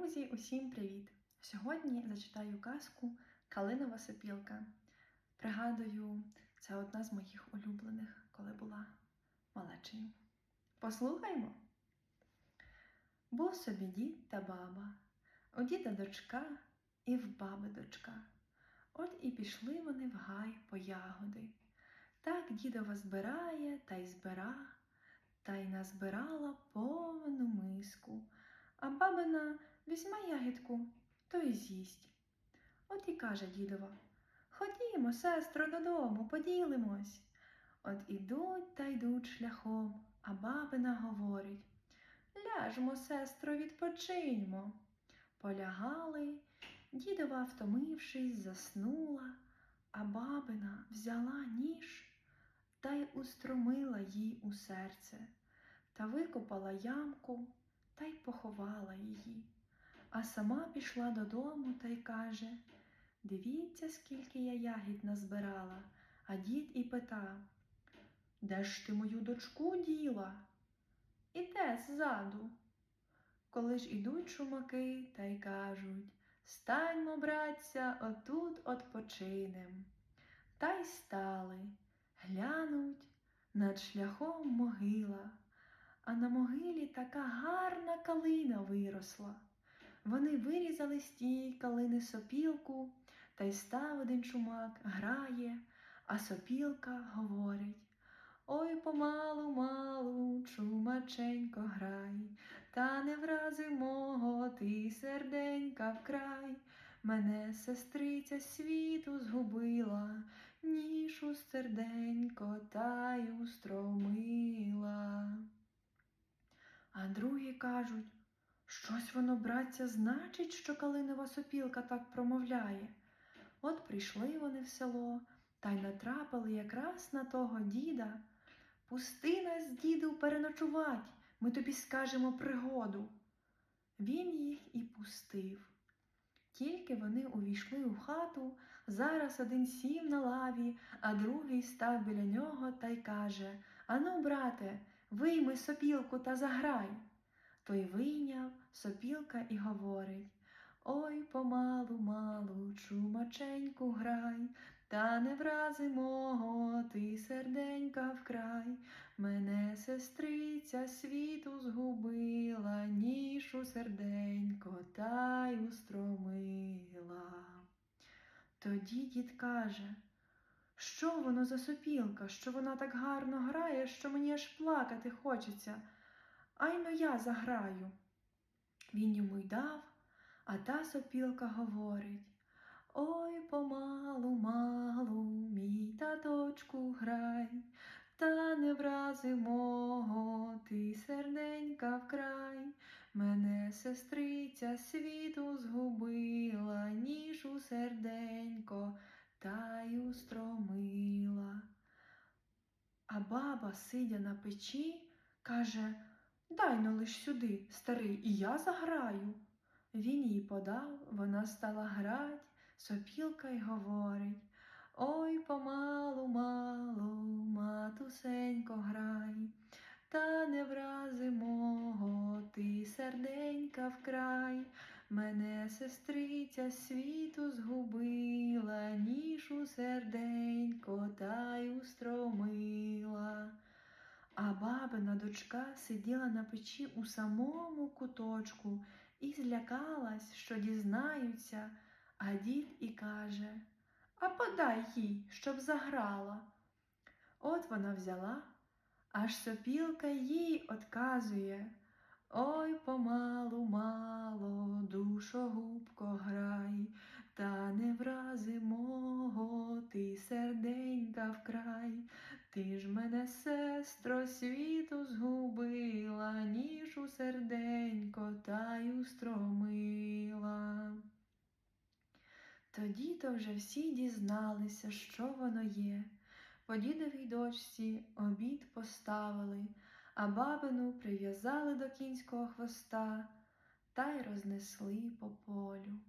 Друзі, усім привіт! Сьогодні зачитаю казку Калинова сопілка. Пригадую, це одна з моїх улюблених, коли була малечею. Послухаймо. Був собі дід та баба, у діда дочка і в баби дочка. От і пішли вони в гай по ягоди. Так дідова збирає та й збира, та й назбирала повну миску. А бабина візьме ягідку, то й з'їсть. От і каже дідова Ходімо, сестро, додому, поділимось. От ідуть та йдуть шляхом, а бабина говорить Ляжмо, сестро, відпочиньмо. Полягали, дідова, втомившись, заснула, а бабина взяла ніж та й устромила їй у серце та викопала ямку та й поховала її. А сама пішла додому та й каже Дивіться, скільки я ягід назбирала, а дід і пита Де ж ти мою дочку діла? Іде ззаду. Коли ж ідуть шумаки та й кажуть Станьмо, братця, отут отпочинем. Та й стали, глянуть над шляхом могила а на могилі така гарна калина виросла. Вони вирізали з тієї калини сопілку, та й став один чумак, грає, а сопілка говорить Ой помалу, малу, чумаченько грай, та не врази мого ти серденька вкрай. Мене сестриця світу згубила, нішу серденько та й устромила. А другі кажуть, щось воно, братця, значить, що калинова сопілка так промовляє. От прийшли вони в село та й натрапили якраз на того діда. Пусти нас, діду, переночувать, ми тобі скажемо пригоду. Він їх і пустив. Тільки вони увійшли у хату, зараз один сів на лаві, а другий став біля нього та й каже Ану, брате, вийми сопілку та заграй. Той вийняв сопілка і говорить Ой помалу, малу, чумаченьку грай, та не врази мого ти серденька вкрай. Мене сестриця світу згубила, нішу серденько та й устромила. Тоді дід каже що воно за сопілка, що вона так гарно грає, що мені аж плакати хочеться. Айно я заграю. Він йому й дав, а та сопілка говорить Ой помалу, малу, мій таточку грай, та не врази мого ти серденька вкрай. Мене сестриця світу згубила, ніж у серденько та й устромила. А баба, сидя на печі, каже Дай но лиш сюди, старий, і я заграю. Він їй подав, вона стала грать, сопілка й говорить Ой помалу, малу, матусенько, грай, та не врази мого ти серденька вкрай. Мене сестриця світу згубила, нішу серденько та й устромила. А бабина дочка сиділа на печі у самому куточку і злякалась, що дізнаються, а дід і каже А подай їй, щоб заграла. От вона взяла, аж сопілка їй отказує. Ой помалу, мало, сестро, світу згубила, ніж у серденько та й устромила. Тоді то вже всі дізналися, що воно є. По дідовій дочці обід поставили а бабину прив'язали до кінського хвоста та й рознесли по полю.